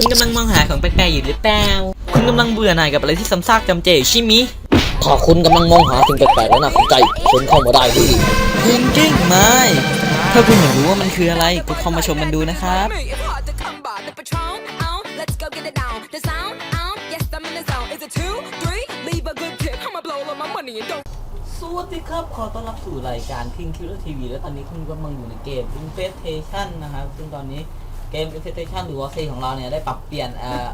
คุณกำลังมองหาของแปลกๆอยู่หรือเปล่า คุณกำลังเบื่อหน่ายกับอะไรที่ซ้ำซากจำเจใช่ไหมถ้าคุณกำลังมองหาสิ่งแปลกๆและน่าสนใจเชิญเข้ามาได้ที่จริงจริงๆไม่ถ้าคุณอยากรู้ว่ามันคืออะไรก็เข้ามาชมมันดูนะครับ Me, it's hard to come by. The Patron, on, let's go get it down. The sound, on, yes, I'm in the zone. Is it two, three? Leave a good tip. I'ma blow all of my money and don't. สวัสดีครับ ขอต้อนรับสู่รายการ King Killer TV และตอนนี้คุณกำลังอยู่ในเกม Infestation นะครับ ซึ่งตอนนี้ เกม Infestation หรือว่าเซของเราเนี่ยได้ปรับเปลี่ยนเอ่อ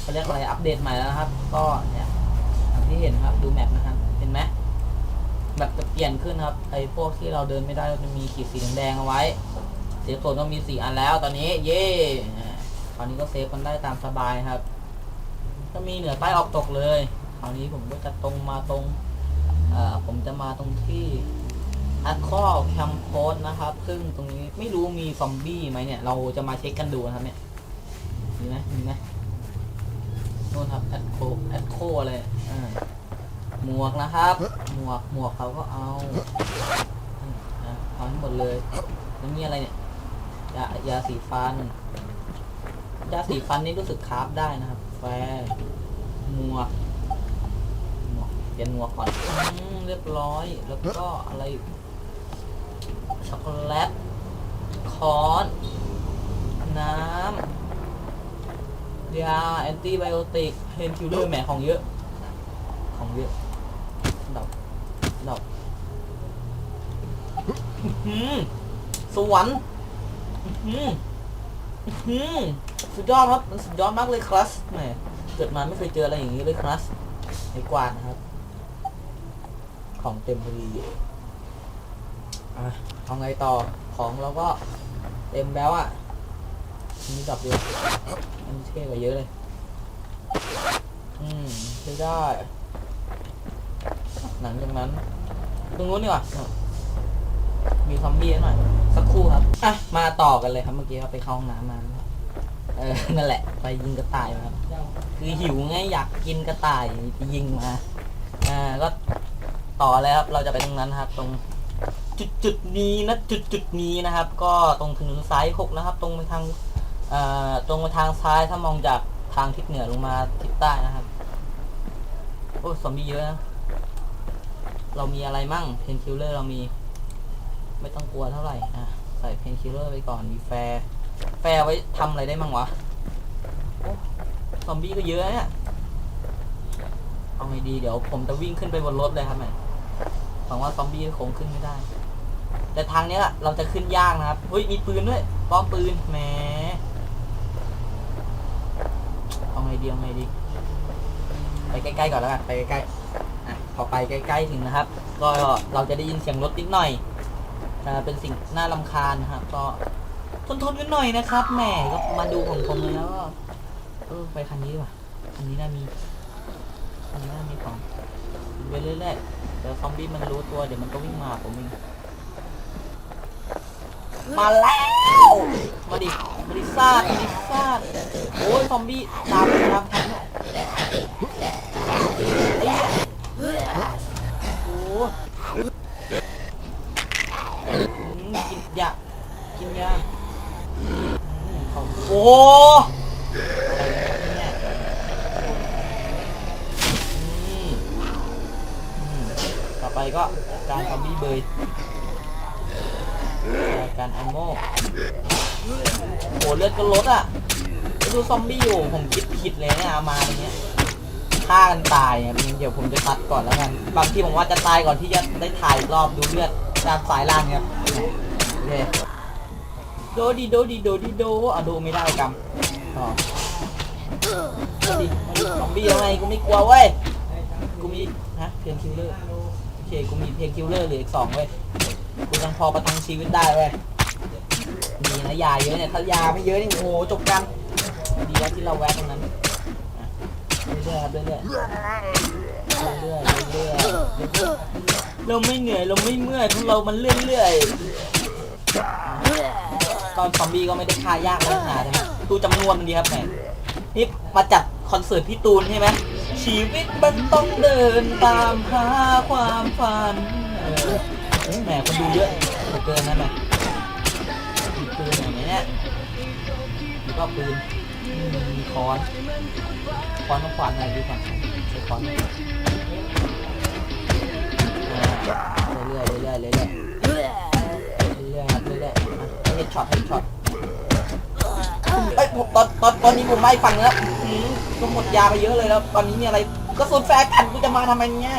เขาเรียกอะไรอัปเดตใหม่แล้วนะครับ ก็เนี่ยอย่างที่เห็นครับดูแมปนะครับเห็นไหมแบบจะเปลี่ยนขึ้นครับไอ้พวกที่เราเดินไม่ได้เราจะมีขีดสีแดงๆเอาไว้เซฟโซนก็มีสี่อันแล้ว ตอนนี้เย่อ่าคราวนี้ก็เซฟกันได้ตามสบายครับ ก็มีเหนือใต้ออกตกเลยคราวนี้ผมก็จะตรงมาตรงเอ่อผมจะมาตรงที่ อัดข้อแคมโพสนะครับ ซึ่งตรงนี้ไม่รู้มีซอมบี้ไหมเนี่ย เราจะมาเช็คกันดูนะครับเนี่ยมีไหมมีไหมโน่นครับแอดโคแอดโคอะไรอ่าหมวกนะครับ หมวกหมวกเขาก็เอาเอาให้หมดเลยแล้วมีอะไรเนี่ยยายาสีฟันยาสีฟันนี่รู้สึกคราฟได้นะครับ แฟร์หมวกหมวกเปลี่ยนหมวกก่อนอเรียบร้อยแล้วก็อะไรอีก ช็อกโกแลตคอนน้ำยาแอนตี้ไบโอติกเพนคิลเลอร์แหมของเยอะ ของเยอะดอกดอกสวรรค์สุดยอดครับ มันสุดยอดมากเลยคลัสแหมเกิดมาไม่เคยเจออะไรอย่างนี้เลยคลัสไอ้กวาดนะครับ ของเต็มพอดีอะ เอาไงต่อของเราก็เต็มแล้วอะมีดอกเดียวมันเท่กว่าเยอะเลย อืมใช้ได้ หลังจากนั้น ตรงนู้นดีกว่ามีซอมบี้หน่อย สักครู่ครับ อะ มาต่อกันเลยครับเมื่อกี้เราไปเข้าห้องน้ำมาเออ นั่นแหละ ไปยิงกระต่ายมาครับคือหิวไงอยากกินกระต่ายไปยิงมา อ่า ก็ต่อเลยครับ เราจะไปตรงนั้นครับ ตรง จุดจุดนี้นะจุดจุดนี้นะครับ ก็ตรงถนนสายหกนะครับ ตรงไปทางเอ่อตรงไปทางซ้ายถ้ามองจากทางทิศเหนือลงมาทิศใต้นะครับโอ้ซอมบี้เยอะนะเรามีอะไรมั่งเพนคิลเลอร์เรามี ไม่ต้องกลัวเท่าไหร่อะใส่เพนคิลเลอร์ไปก่อนมีแฟร์แฟร์ไว้ทำอะไรได้มั่งวะซอมบี้ก็เยอะเนี่ยเอาไงดีเดี๋ยวผมจะวิ่งขึ้นไปบนรถเลยครับแม่หวังว่าซอมบี้คงขึ้นไม่ได้ แต่ทางเนี้ยเราจะขึ้นยากนะครับเฮ้ยมีปืนด้วยป้อมปืนแหมเอาไงดีเอาไงดีไปใกล้ๆก่อนแล้วกันไปใกล้ๆอะพอไปใกล้ๆถึงนะครับ ก็เราจะได้ยินเสียงรถนิดหน่อยอ่าเป็นสิ่งน่ารำคาญนะครับ ก็ทนทนๆกันหน่อยนะครับแหมก็มาดูของผมแล้วก็เออไปคันนี้ดีกว่าคันนี้น่ามีคันนี้น่ามีของไปเรื่อยๆเดี๋ยวซอมบี้มันรู้ตัวเดี๋ยวมันก็วิ่งมาผมเอง มาแล้ว มาดิมาดิซาดมาดิซาดโอ้ยซอมบี้ตามตามทันโอ้อืมกินยากินยาโอ้ไรเนี่ยต่อไปก็การซอมบี้เบย การแอมโมโหเลือดก็ลดอะไปดูซอมบี้อยู่ผมคิดผิดเลยเนี่ยเอามาอย่างเงี้ยฆ่ากันตายอะเดี๋ยวผมจะตัดก่อนแล้วกันบางทีผมว่าจะตายก่อนที่จะได้ถ่ายอีกรอบดูเลือดตามสายล่างเนี่ยโอเคโดดีโดดีโดดีโดอะดูไม่ได้กำต่อมาดิมาดิซอมบี้ยังไงกูไม่กลัวเว้ยกูมีฮะเพนคิลเลอร์โอเคกูมีเพนคิลเลอร์เหลืออีกสองเว้ย กูยังพอประทังชีวิตได้เว้ยมีนะยาเยอะเนี่ยถ้ายาไม่เยอะนี่โอ้โหจบกันดีแล้วที่เราแวะตรงนั้นเรื่อยๆครับเรื่อยๆเรื่อยๆเรื่อยๆเรื่อยๆเราไม่เหนื่อยเราไม่เมื่อยเพราะเรามันเรื่อยๆตอนซอมบี้ก็ไม่ได้ฆ่ายากเลยนะใช่ไหมดูจำนวนมันดีครับแหมนี่มาจัดคอนเสิร์ตพี่ตูนใช่ไหมชีวิตมันต้องเดินตามหาความฝันเแหมคนดูเยอะเหลือเกินนะแหมมีปืนอย่างเนี้ยมีก็ปืนมีค้อนค้อนมาขวานหน่อยดีกว่าใช้ค้อนเรื่อยเรื่อยเรื่อยเรื่อยๆครับเรื่อยๆอะเฮดช็อตเฮดช็อตเอ้ยผมตอนตอนตอนนี้ผมไม่ฟังแล้วอื้อหือก็หมดยาไปเยอะเลยแล้ว ตอนนี้มีอะไรก็สุนแฟร์กันกูจะมาทำไมเนี่ย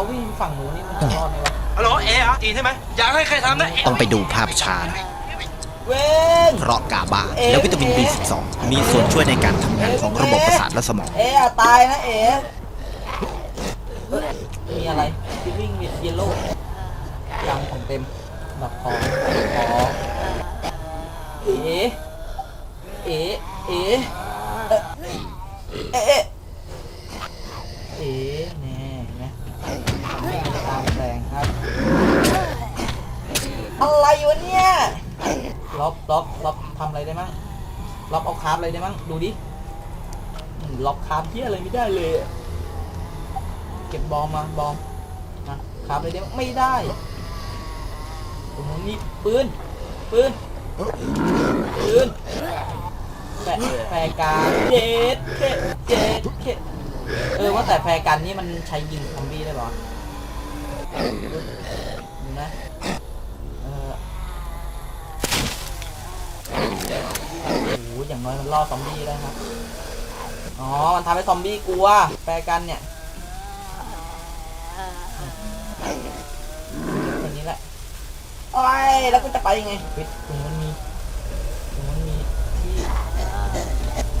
เขาวิ่งฝั่งหนูนี่มันจะรอดไหมวะฮัลโหลเอ๋อะอีใช่ไหมอยากให้ใครทำนะเอ๋ต้องไปดูภาพช้าหน่อยเว้น เพราะกาบาและวิตามิน B12 มีส่วนช่วยในการทำงานของระบบประสาทและสมอง เอ๋อะตายนะเอ๋เอ้ยมีอะไรฟิลลิ่งวิดเยลโล่ยังของเต็มดับของของเอ๋เอ๋เอ๋เอ๊ะเอ๊ะ อะไรวะเนี่ยล็อบล็อบล็อบทำอะไรได้มั้งล็อบเอาคาร์บอะไรได้มั้งดูดิล็อกคาร์บเที่ยอะไรไม่ได้เลย เก็บบอมมาบอมนะคาร์บอะไรได้บ้งไม่ได้ตรงนู้นนี่ปืนปืนปืนแฟแฟร์การเจ็ดเจ็ดเจ็ดเจ็ดเออว่าแต่แฟร์กันนี่มันใช้ยิงซอมบี้ได้ปะดูนะเออโอ้โห อย่างน้อยมันล่อซอมบี้ได้ครับ อ๋อ มันทำให้ซอมบี้กลัว แปลกันเนี่ยอย่างนี้แหละโอ้ยแล้วกูจะไปยังไงเฮ้ยตรงนั้นมีตรงนั้นมีที่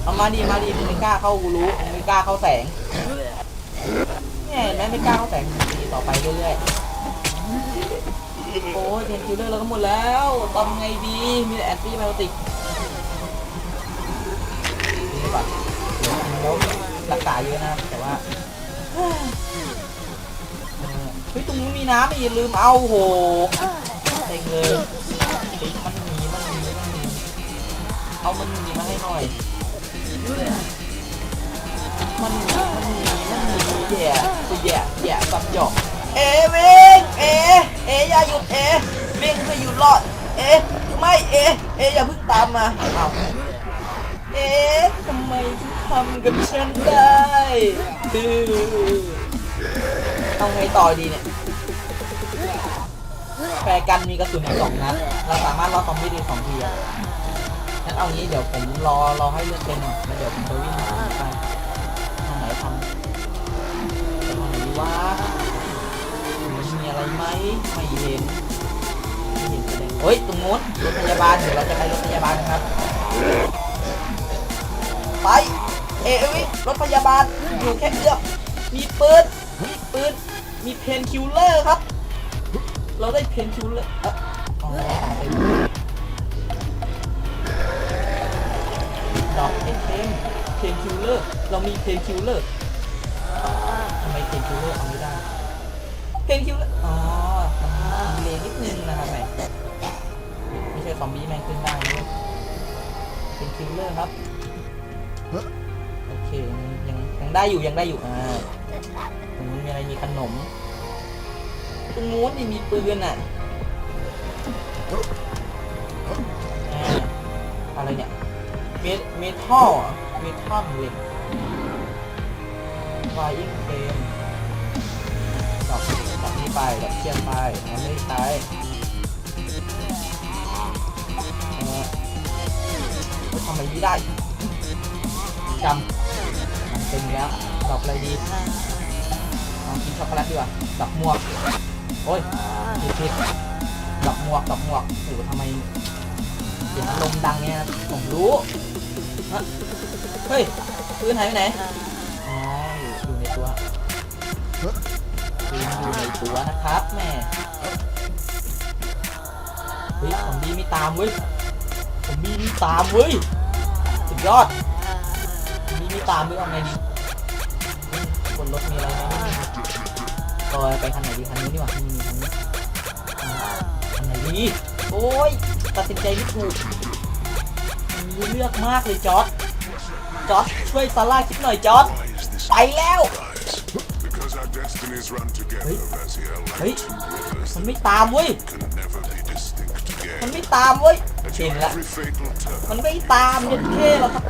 เอามาดีมาดีมึงไม่กล้าเข้ากูรู้มึงไม่กล้าเข้าแสงเนี่ยเห็นไม่กล้าเข้าแสงดีต่อไปเรื่อยๆโอ้ยเพนคิลเลอร์เราก็หมดแล้วทำไงดีมีแต่แอนตี้ไบโอติก แล้วรักษาเยอะนะแต่ว่าเฮ้ยตรงนู้นมีน้ำอีกลืมเอาโหเต็งเลยเฮ้มันมีมันมีมันมีเอามันมีมาให้หน่อยมันมีมันมีมันมีแย่ตัวแย่แย่สับหยอกเอเวงเอเออย่าหยุดเอเวงเพื่อหยุดรอดเอไม่เอเออย่าเพิ่งตามมาเอาเอทำไม ทำกับฉันได้ดื้อเอาไงต่อดีเนี่ยแฟร์กันมีกระสุนอีกสองนัดเราสามารถรอซอมบี้ได้สองทีอะงั้นเอางี้เดี๋ยวผมรอรอให้เลือดเต็มก่อนแล้วเดี๋ยวผมจะวิ่งหาไปทางไหนทำทางไหนดีวะมันมีอะไรไหมไม่เห็นไม่เห็นแสดงเฮ้ยตรงโน้นรถพยาบาลเดี๋ยวเราจะไปรถพยาบาลนะครับไป เอวิรถพยาบาลอยู่แค่เอื้อมมีปืนมีปืนมีเพนคิลเลอร์ครับ เราได้เพนคิลเลอร์อ๋อดอกเทมเพนคิลเลอร์เรามีเพนคิลเลอร์ทำไมเพนคิลเลอร์เอาไม่ได้เพนคิลเลอร์อ๋อมันดีเลนิดนึงนะครับแม่ไม่ใช่ซอมบี้แม่งขึ้นได้เพนคิลเลอร์ครับ เคยังยังยังได้อยู่ยังได้อยู่อ่าตรงนู้นมีอะไรมีขนมตรงนู้นนี่มีปืนอะอ่าอะไรเนี่ยเมทเมทัลเมทัลเหล็กไฟอิงเฟมดอกดอกนี้ไปดอกเทียนไปมันไม่ใช้เออทำอะไรนี้ได้จำ เป็นแล้วดอกอะไรดีลองกินช็อกโกแลตดีกว่าดอกหมวกโอ้ยผิดผิดดอกหมวกดอกหมวกโอ้โหทำไมเสียงลมดังเนี่ยผมรู้ฮะเฮ้ยปืนหายไปไหนอ๋ออยู่ในตัวปืนอยู่ในตัวนะครับแม่เฮ้ยผมดีไม่ตามเว้ยผมดีไม่ตามเว้ยสุดยอด มีมีตามด้วยเอาไงดีบนรถมีอะไรไหมไม่มีลอยไปคันไหนดีคันนี้ดีกว่านี่คันนี้อ่าคันไหนดีโอ้ยตัดสินใจไม่ถูกมีเลือกมากเลยจอร์ดจอร์ดช่วยซาร่าคิดหน่อยจอร์ดไปแล้ว Because our destinies run together, Raziel, เฮ้ยมันไม่ตามเว้ยมันไม่ตามเว้ยเห็นละมันไม่ตามย็นเท่เราครับ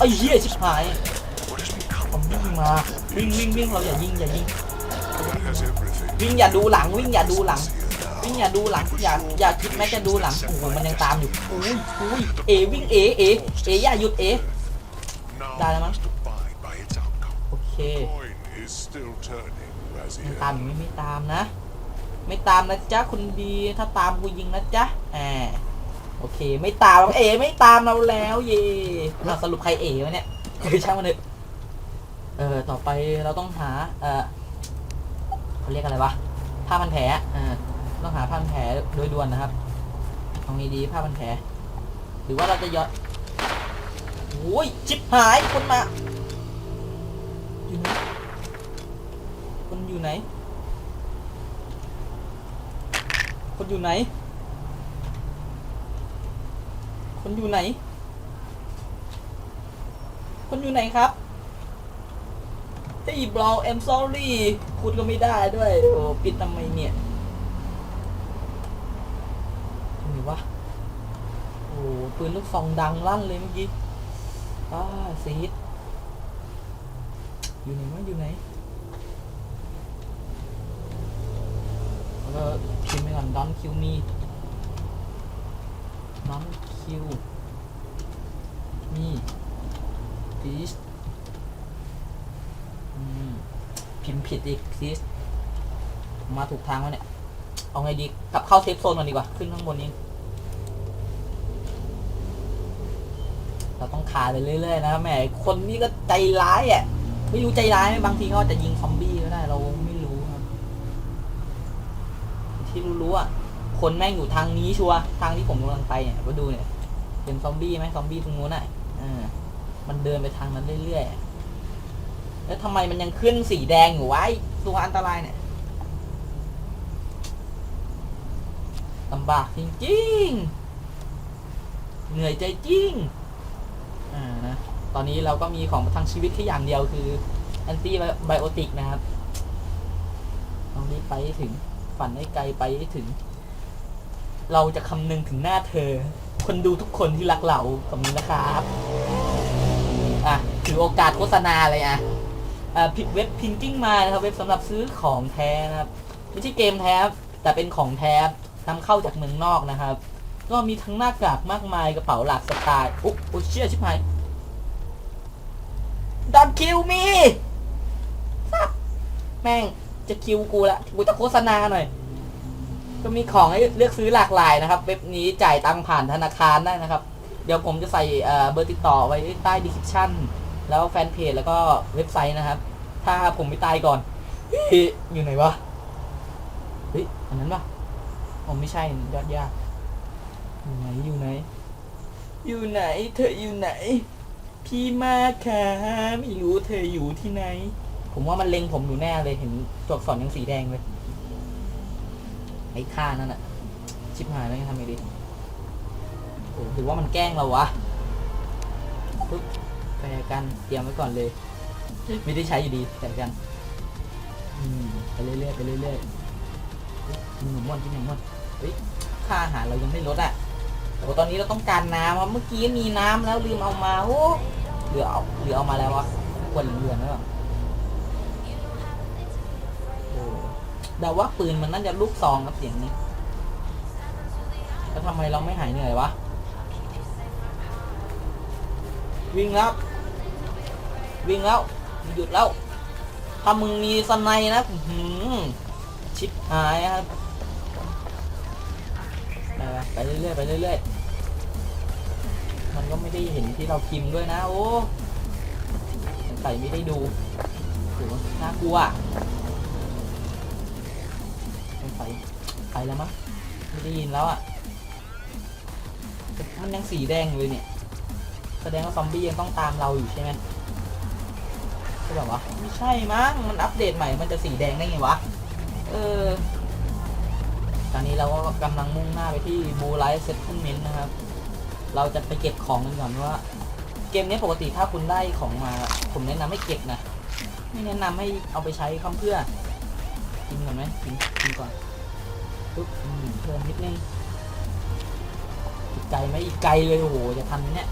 ไอ้เหี้ยชิบหาย what has become ผมวิ่งมาวิ่งวิ่งวิ่งเราอย่ายิงอย่ายิง has everything วิ่งอย่าดูหลังวิ่งอย่าดูหลัง วิ่งอย่าดูหลังอย่าอย่าคิดแม้จะดูหลังโอ้โหมันยังตามอยู่อุ้ยอุ้ยเอวิ่งเอเอเออย่าหยุดเอ now Dale, man. must abide by its outcome โอเค coin is still turning ไม่ Raziel ตามอย่างนี้ไม่ตามนะ ไม่ตามนะจ๊ะคุณดีถ้าตามกูยิงนะจ๊ะแหม โอเค ไม่ตามเราเอไม่ตามเราแล้วเย่อะสรุปใครเอวะเนี่ยคือช่างมันเถอะเออต่อไปเราต้องหา เออเขาเรียกอะไรวะผ้าพันแผลเออต้องหาผ้าพันแผลโดยด่วนนะครับเอาไงดีผ้าพันแผลหรือว่าเราจะยอนโอ้ยชิบหายคนมาอยู่ไหนคนอยู่ไหนคนอยู่ไหน คนอยู่ไหนคนอยู่ไหนครับเฮ้ยบราว I'm sorry คุณก็ไม่ได้ด้วย โอ้ปิดทำไมเนี่ยไหนวะโอ้ปืนลูกซองดังลั่นเลยเมื่อกี้อ้าซีดอยู่ไหนวะอยู่ไหนแล้วก็พิมพ์ไปก่อน don't kill me don't kill me please อืมพิมพ์ผิดอีก please ผมาถูกทางแล้วเนี่ย เอาไงดี กลับเข้าเซฟโซนก่อนดีกว่า ขึ้นข้างบนนี้ เราต้องคาไปเรื่อยๆนะแหมคนนี้ก็ใจร้ายอะ ไม่รู้ใจร้ายไหมบางทีเขาจจะยิงซอมบี้ก็ได้ เราไม่รู้ครับ ที่รู้ๆอะ คนแม่งอยู่ทางนี้ชัวทางที่ผมกำลังไปเนี่ยมาดูเนี่ยเป็นซอมบี้ไหมซอมบี้ตรงนู้นอะอ่ามันเดินไปทางนั้นเรื่อยๆแล้วทำไมมันยังขึ้นสีแดงอยู่วะไอ้ตัวอันตรายเนี่ยลำบากจริงๆ เหนื่อยใจจริงอ่านะตอนนี้เราก็มีของประทังชีวิตแค่อย่างเดียวคือแอนตี้ไบโอติกนะครับต้องรีบไปถึงฝันให้ไกลไปถึง เราจะคำนึงถึงหน้าเธอ คนดูทุกคนที่รักเราขอบคุณนะครับอะถือโอกาสโฆษณาเลยอะอ่าผิดเว็บพิงกิ้งมานะครับเว็บสำหรับซื้อของแท้นะครับไม่ใช่เกมแท้แต่เป็นของแท้นำเข้าจากเมืองนอกนะครับ ก็มีทั้งหน้ากากมากมายกระเป๋าหลากสไตล์อุ๊ยโอเชี่ยชิบหาย Don't kill me แม่งจะคิวกูละกูจะโฆษณาหน่อย ก็มีของให้เลือกซื้อหลากหลายนะครับ เว็บนี้จ่ายตังผ่านธนาคารได้นะครับ เดี๋ยวผมจะใส่เบอร์ติดต่อไว้ใต้ดีคริปชั่นแล้วแฟนเพจแล้วก็เว็บไซต์นะครับ ถ้าผมไม่ตายก่อนอยู่ไหนวะเฮ้ยอันนั้นปะผมไม่ใช่ยอดยากอยู่ไหนอยู่ไหน อยู่ไหน เธออยู่ไหน พี่มาค่ะไม่รู้เธออยู่ที่ไหน ผมว่ามันเล็งผมอยู่แน่เลยเห็นตัวอักษรยังสีแดงเลย ไอ้ค่านั่นอะชิบหายแล้วยังทำไงดีโอ้หรือว่ามันแกล้งเราวะปึ๊บแปลกันเตรียมไว้ก่อนเลย ไม่ได้ใช้อยู่ดีแปลกันอืมไปเรื่อยๆไปเรื่อยๆกินหมูม่วนกินหมูม่วนเฮ้ยค่าอาหารเรายังไม่ลดอะโอ้ตอนนี้เราต้องการน้ำครับเมื่อกี้มีน้ำแล้วลืมเอามาโอ้เหลือเอาเหลือเอามาแล้ววะควรเหลือแล้วโอ้ เดาว่าปืนมันน่าจะลูกซองครับเสียงนี้แล้วทำไมเราไม่หายเหนื่อยวะ วิ่งแล้ว วิ่งแล้วหยุดแล้ว ถ้ามึงมีสไนนะหือชิปหายครับไปไปไปเรื่อยๆไปเรื่อยๆ มันก็ไม่ได้เห็นที่เราพิมพ์ด้วยนะ โอ้ใส่ไม่ได้ดูน่ากลัวอะ ไปไปแล้วมั้งไม่ได้ยินแล้วอะมันยังสีแดงอยู่เลยเนี่ย แสดงว่าซอมบี้ยังต้องตามเราอยู่ใช่ไหมใช่แบบวะไม่ใช่มั้งมันอัปเดตใหม่มันจะสีแดงได้ไงวะเออตอนนี้เราก็กำลังมุ่งหน้าไปที่บูไลท์เซ็ตเมนต์นะครับ เราจะไปเก็บของกันก่อนว่า เกมนี้ปกติถ้าคุณได้ของมา ผมแนะนำให้เก็บนะ ไม่แนะนำให้เอาไปใช้คำเพื่อกินก่อนไหมกินกินก่อน ปุ๊บอืมเพิ่มนิดนึงไกลไหมอีกไกลเลยโอ้โหจะทันไหมเนี่ย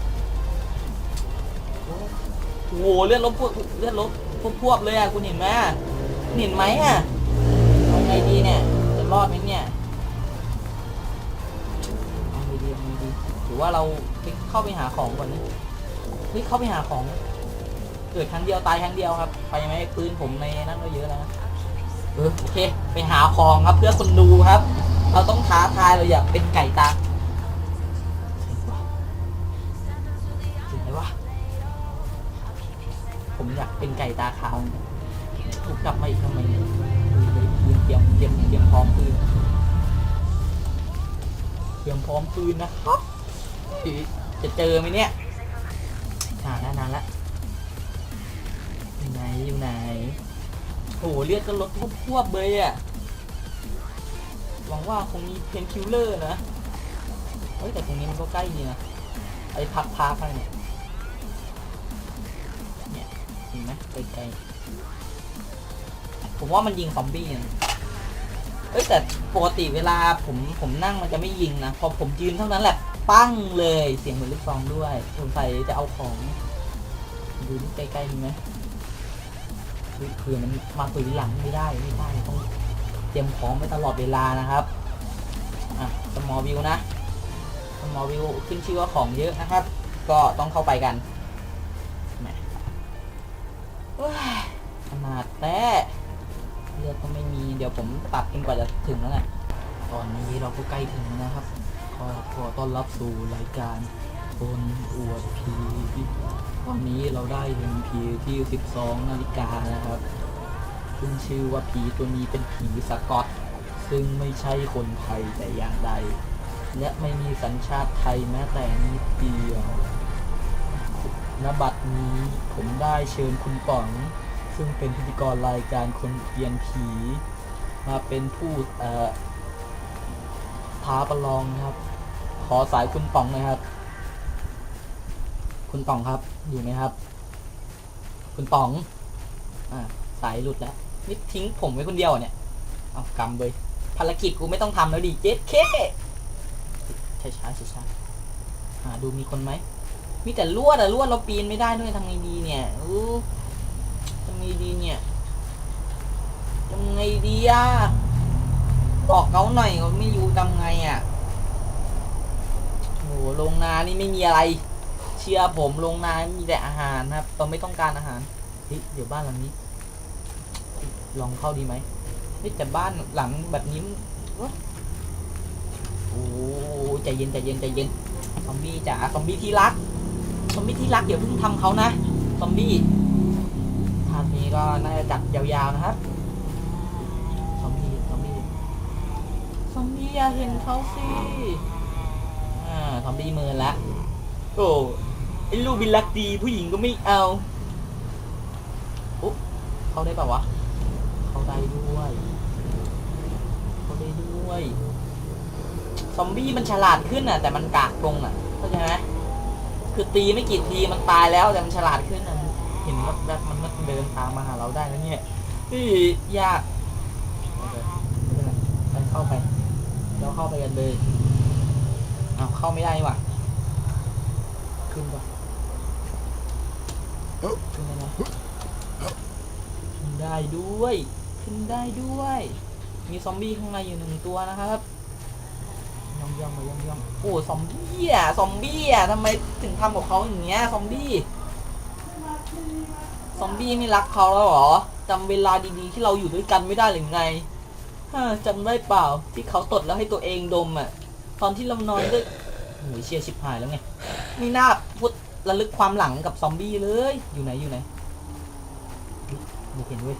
โอ้โหเลือดลบพวกเลือดลบพวกพวบเลยอะคุณเห็นไหมเห็นไหมอะเอาไงดีเนี่ย จะรอดไหมเนี่ยเอาไงดีเอาไงดีหรือว่าเราเข้าไปหาของก่อนนะเฮ้ยเข้าไปหาของ เกิดครั้งเดียวตายครั้งเดียวครับ ไปไหมปืนผมในนั้นก็เยอะแล้วนะ เออโอเค ไปหาของครับเพื่อคนดูครับ เราต้องท้าทายเราอยากเป็นไก่ตาถึงไหนวะผมอยากเป็นไก่ตาขาวถูกกลับมาอีกทำไมเนี่ยปืนยปืนเตรียมเตรียมเตรียมพร้อมปืนเตรียมพร้อมปืนนะครับจะเจอไหมเนี่ยนานแล้วนานแล้วอยู่ไหนอยู่ไหน โหเลือดก็ลดพวๆเลยอะหวังว่าคงมีเพนคิลเลอร์นะ เฮ้ยแต่ตรงนี้มันก็ใกล้ดีนะ ไอ้พักพักอะไรเนี่ย เนี่ยเห็นไหมไกลๆผมว่ามันยิงซอมบี้นะเอ้ยแต่ปกติเวลาผมผมนั่งมันจะไม่ยิงนะ พอผมยืนเท่านั้นแหละ ปั้งเลยเสียงเหมือนลูกซองด้วยสงสัยจะเอาของ ดูนี่ใกล้ๆมีไหม เฮ้ยเผื่อมันมาตุยหลังไม่ได้ไม่ได้ต้องเตรียมของไว้ตลอดเวลานะครับอะสมอวิวนะสมอวิวขึ้นชื่อว่าของเยอะนะครับ ก็ต้องเข้าไปกันมเฮ้ยขนาดแต่เลือดก็ไม่มีเดี๋ยวผมตัดจนกว่าจะถึงแล้วแหละตอนนี้เราก็ใกล้ถึงนะครับขอขอต้อนรับสู่รายการคนอวด ผีวันนี้เราได้ถึงผีที่ 12 นาฬิกานะครับซึ่งชื่อว่าผีตัวนี้เป็นผีสกอต ซึ่งไม่ใช่คนไทยแต่อย่างใด และไม่มีสัญชาติไทยแม้แต่นิดเดียวณบัดนี้ผมได้เชิญคุณป๋อง ซึ่งเป็นพิธีกรรายการคนเกียนผี มาเป็นผู้เอ่อท้าประลองนะครับ ขอสายคุณป๋องน่อยครับ คุณป๋องครับ อยู่ไหมครับ คุณป๋อง อ่า สายหลุดแล้วนี่ทิ้งผมไว้คนเดียวเนี่ย เอากำเลยภารกิจกูไม่ต้องทำแล้วดิเจ็ดเคช้าช้าช้าหาดูมีคนไหม มีแต่ลวดอะลวดเราปีนไม่ได้ด้วยทำไงดีเนี่ยอู้ทำไงดีเนี่ยทำไงดีอะบอกเขาหน่อยเขาไม่อยู่ทำไงอะโอ้โหโรงนานี่ไม่มีอะไร เชื่อผมโรงนามีแต่อาหารนะครับเราไม่ต้องการอาหารเฮ้ยเดี๋ยวบ้านหลังนี้ ลองเข้าดีไหมเฮ้ยแต่บ้านหลังแบบนี้โอ้ใจเย็นใจเย็นใจเย็นซอมบี้จ๋าซอมบี้ที่รักซอมบี้ที่รักเดี๋ยวเพิ่งทำเขานะซอมบี้ภาพนี้ก็น่าจะจัดยาวๆนะครับซอมบี้ซอมบี้ซอมบี้อย่าเห็นเขาสิอ่าซอมบี้มินละโอ้ ไอ้ลูกบินรักดีผู้หญิงก็ไม่เอาอุ๊บเข้าได้ป่าวะ เข้าได้ด้วย เข้าได้ด้วย ซอมบี้มันฉลาดขึ้นอะ แต่มันกากตรงอะเข้าใจไหมคือตีไม่กี่ทีมันตายแล้วแต่มันฉลาดขึ้นอะ เห็นว่าแบบมันมันเดินตามมาหาเราได้แล้วเนี่ยนี่ยากเคไม่เป็นไรไปเข้าไป เราเข้าไปกันเลย เอาเข้าไม่ได้หว่ะ ขึ้นก่อน ขึ้นได้ไหมขึ้นได้ด้วย ขึ้นได้ด้วย มีซอมบี้ข้างในอยู่หนึ่งตัวนะครับย่องย่องมาย่องย่องโอ้ซอมบี้อะซอมบี้อะทำไมถึงทำกับเขาอย่างเงี้ยซอมบี้ซอมบี้ไม่รักเขาแล้วเหรอจำเวลาดีๆที่เราอยู่ด้วยกันไม่ได้หรือไงจำได้เปล่าที่เขาตดแล้วให้ตัวเองดมอะ ตอนที่เรานอนด้วยโอ้ยเชียร์ชิบหายแล้วไงไม่น่าพูด ระลึกความหลังกับซอมบี้เลย อยู่ไหนอยู่ไหนไม่เห็นเว้ย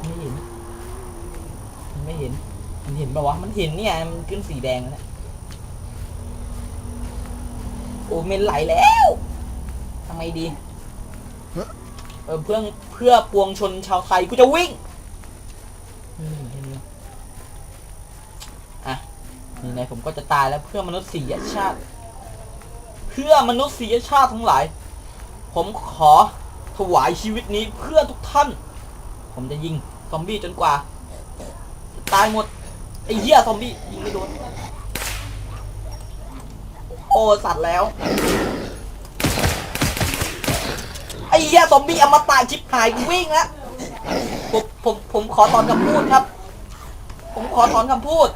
ไม่เห็นมันไม่เห็น มันเห็นปะวะ มันเห็นเนี่ย มันขึ้นสีแดงแล้วโอ้เมนไหลแล้วทำไงดี เออเพื่อเพื่อปวงชนชาวไทยกูจะวิ่งอืมแค่นี้อะนี่ไงผมก็จะตายแล้วเพื่อมนุษยชาติ เพื่อมนุษยชาติทั้งหลาย ผมขอถวายชีวิตนี้เพื่อทุกท่าน ผมจะยิงซอมบี้จนกว่า ตายหมด ไอ้เหี้ยซอมบี้ยิงไม่โดน โอ้สัตว์แล้ว ไอ้เหี้ยซอมบี้อมตะชิบหายกูวิ่งแล้วผมผมผมขอถอนคำพูดครับ ผมขอถอนคำพูด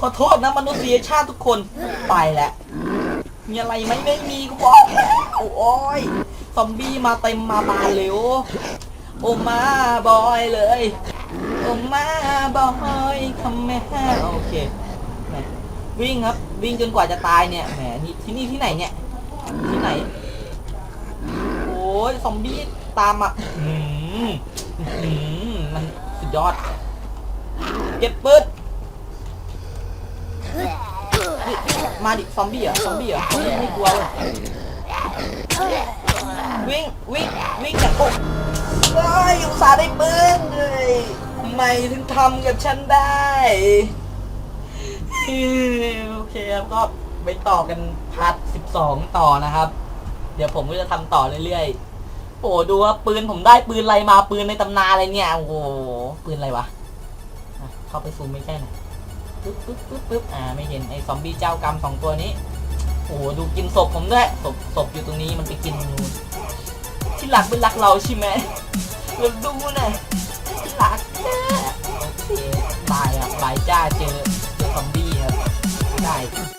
ขอโทษนะมนุษยชาติทุกคนไปแล้ว มีอะไรไหมไม่มีกูบอกแล้วโอ้ยซอมบี้มาเต็มมาบานเลยโอโอมาบอยเลย โอมาบอยคำแม่โอเควิ่งครับ วิ่งจนกว่าจะตายเนี่ยแหมนี่ที่นี่ที่ไหนเนี่ยที่ไหนโอ้ยซอมบี้ตามมาอืมอืมมันสุดยอด เก็บปืน มาดิซอมบี้เหรอซอมบี้อซอมบี้ไม่กลัวเลยวิ่งวิ่งวิ่งจากโอ้เฮ้ยอุตส่าห์ได้ปืนเลยทำไมถึงทำกับฉันได้โอเคครับก็ไปต่อกันพาร์ท12ต่อนะครับ เดี๋ยวผมก็จะทำต่อเรื่อยๆโอ้ดูว่าปืนผมได้ปืนอะไรมาปืนในตำนานอะไรเนี่ยโอ้โหปืนอะไรวะเข้าไปซูมไม่ใช่หน่อย ปึ๊บปึ๊บปึ๊บปึ๊บอ่าไม่เห็นไอ้ซอมบี้เจ้ากรรมสองตัวนี้โอ้โหดูกินศพผมด้วยศพศพอยู่ตรงนี้มันไปกินนู่ที่หลักเป็นหลักเราใช่ไหมเราดูนะที่หลักโอเคบายอะบายจ้าเจอเจอซอมบี้ครับได้